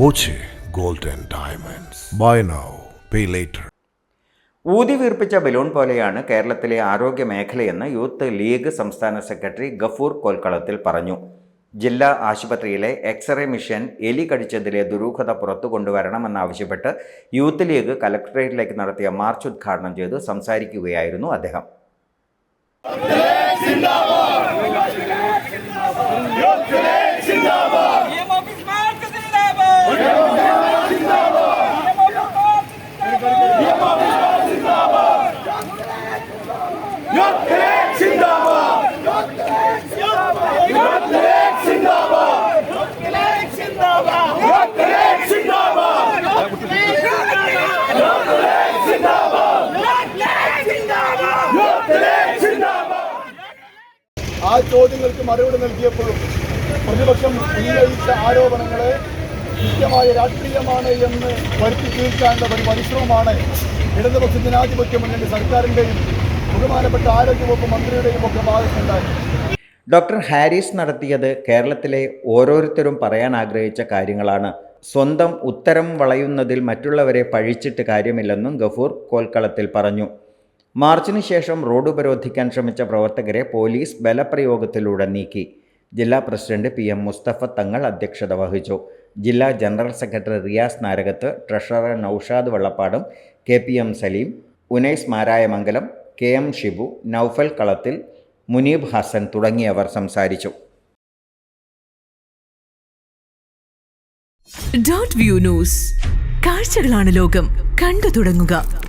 Boche golden diamonds. Buy now pay later ഊതി വീർപ്പിച്ച balloon പോലെയാണ് കേരളത്തിലെ ആരോഗ്യ മേഖലയെന്ന് യൂത്ത് ലീഗ് സംസ്ഥാന സെക്രട്ടറി ഗഫൂർ കൊൽക്കളത്തിൽ പറഞ്ഞു. ജില്ലാ ആശുപത്രിയിലെ എക്സ്റേ മിഷൻ എലി കടിച്ചതിലെ ദുരൂഹത പുറത്തു കൊണ്ടുവരണമെന്നാവശ്യപ്പെട്ട് യൂത്ത് ലീഗ് കലക്ടറേറ്റിലേക്ക് നടത്തിയ മാർച്ച് ഉദ്ഘാടനം ചെയ്ത് സംസാരിക്കുകയായിരുന്നു അദ്ദേഹം. ആ ചോദ്യങ്ങൾക്ക് മറുപടി നൽകിയപ്പോഴും പ്രതിപക്ഷം ഉന്നയിച്ച ആരോപണങ്ങളെ കൃത്യമായ രാഷ്ട്രീയമാണ് എന്ന് വരുത്തി തീർക്കാനുള്ള ഒരു പരിശ്രമമാണ് ഇടതുപക്ഷ ജനാധിപത്യ മുന്നണി സർക്കാരിന്റെയും ബഹുമാനപ്പെട്ട ആരോഗ്യവകുപ്പ് മന്ത്രിയുടെയും ഒക്കെ ഭാഗത്തുണ്ടായി. ഡോക്ടർ ഹാരിസ് നടത്തിയത് കേരളത്തിലെ ഓരോരുത്തരും പറയാൻ ആഗ്രഹിച്ച കാര്യങ്ങളാണ്. സ്വന്തം ഉത്തരം വളയുന്നതിൽ മറ്റുള്ളവരെ പഴിച്ചിട്ട് കാര്യമില്ലെന്നും ഗഫൂർ കോൽക്കളത്തിൽ പറഞ്ഞു. മാർച്ചിന് ശേഷം റോഡ് ഉപരോധിക്കാൻ ശ്രമിച്ച പ്രവർത്തകരെ പോലീസ് ബലപ്രയോഗത്തിലൂടെ നീക്കി. ജില്ലാ പ്രസിഡന്റ് പി എം മുസ്തഫ തങ്ങൾ അധ്യക്ഷത വഹിച്ചു. ജില്ലാ general secretary Riyas Narakath treasurer Noushad വള്ളപ്പാടും K P M Saleem Unais Marayamangalam K M Shibu Noufal Kalathil Muneeb Hasan തുടങ്ങിയവർ സംസാരിച്ചു. Dot view news. കാഴ്ചകളാണ് ലോകം. കണ്ടു തുടങ്ങുക.